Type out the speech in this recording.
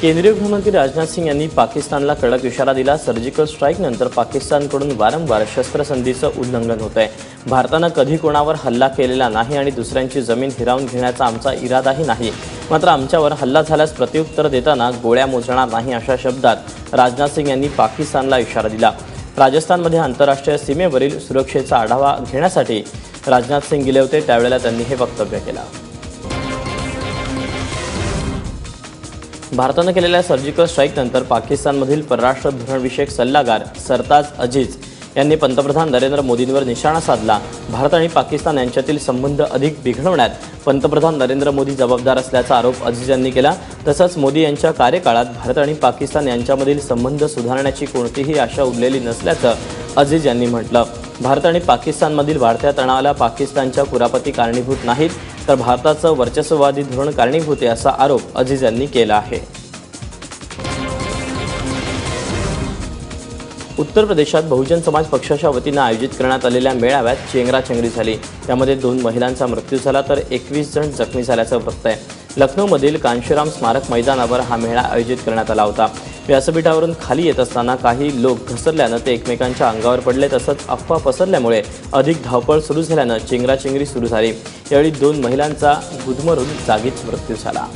केंद्रीय गृहमंत्री राजनाथ सिंग यांनी पाकिस्तानला कडक इशारा दिला. सर्जिकल स्ट्राईकनंतर पाकिस्तानकडून वारंवार शस्त्रसंधीचं उल्लंघन होत आहे भारतानं कधी कोणावर हल्ला केलेला नाही आणि दुसऱ्यांची जमीन हिरावून घेण्याचा आमचा इरादाही नाही. मात्र आमच्यावर हल्ला झाल्यास प्रत्युत्तर देताना गोळ्या मोजणार नाही अशा शब्दात राजनाथ सिंग यांनी पाकिस्तानला इशारा दिला. राजस्थानमध्ये आंतरराष्ट्रीय सीमेवरील सुरक्षेचा आढावा घेण्यासाठी राजनाथ सिंग गेले होते त्यावेळेला त्यांनी हे वक्तव्य केलं. भारतानं केलेल्या सर्जिकल स्ट्राईकनंतर पाकिस्तानमधील परराष्ट्र धोरणविषयक सल्लागार सरताज अजीज यांनी पंतप्रधान नरेंद्र मोदींवर निशाणा साधला. भारत आणि पाकिस्तान यांच्यातील संबंध अधिक बिघडवण्यात पंतप्रधान नरेंद्र मोदी जबाबदार असल्याचा आरोप अजीज यांनी केला. तसंच मोदी यांच्या कार्यकाळात भारत आणि पाकिस्तान यांच्यामधील संबंध सुधारण्याची कोणतीही आशा उरलेली नसल्याचं अजीज यांनी म्हटलं. भारत आणि पाकिस्तानमधील वाढत्या तणावाला पाकिस्तानच्या कुरापती कारणीभूत नाहीत तर भारताचं वर्चस्ववादी धोरण कारणीभूत आहे असा आरोप अजीज यांनी केला आहे. उत्तर प्रदेशात बहुजन समाज पक्षाच्या वतीनं आयोजित करण्यात आलेल्या मेळाव्यात चेंगराचेंगरी झाली. त्यामध्ये दोन महिलांचा मृत्यू झाला तर एकवीस जण जखमी झाल्याचं वृत्त आहे. लखनौमधील कांशीराम स्मारक मैदानावर हा मेळा आयोजित करण्यात आला होता. व्यासपीठावरून खाली येत असताना काही लोक घसरल्यानं ते एकमेकांच्या अंगावर पडले तसंच अफवा पसरल्यामुळे अधिक धावपळ सुरू झाल्यानं चेंगराचेंगरी सुरू झाली. यावेळी दोन महिलांचा गुदमरून जागीच मृत्यू झाला.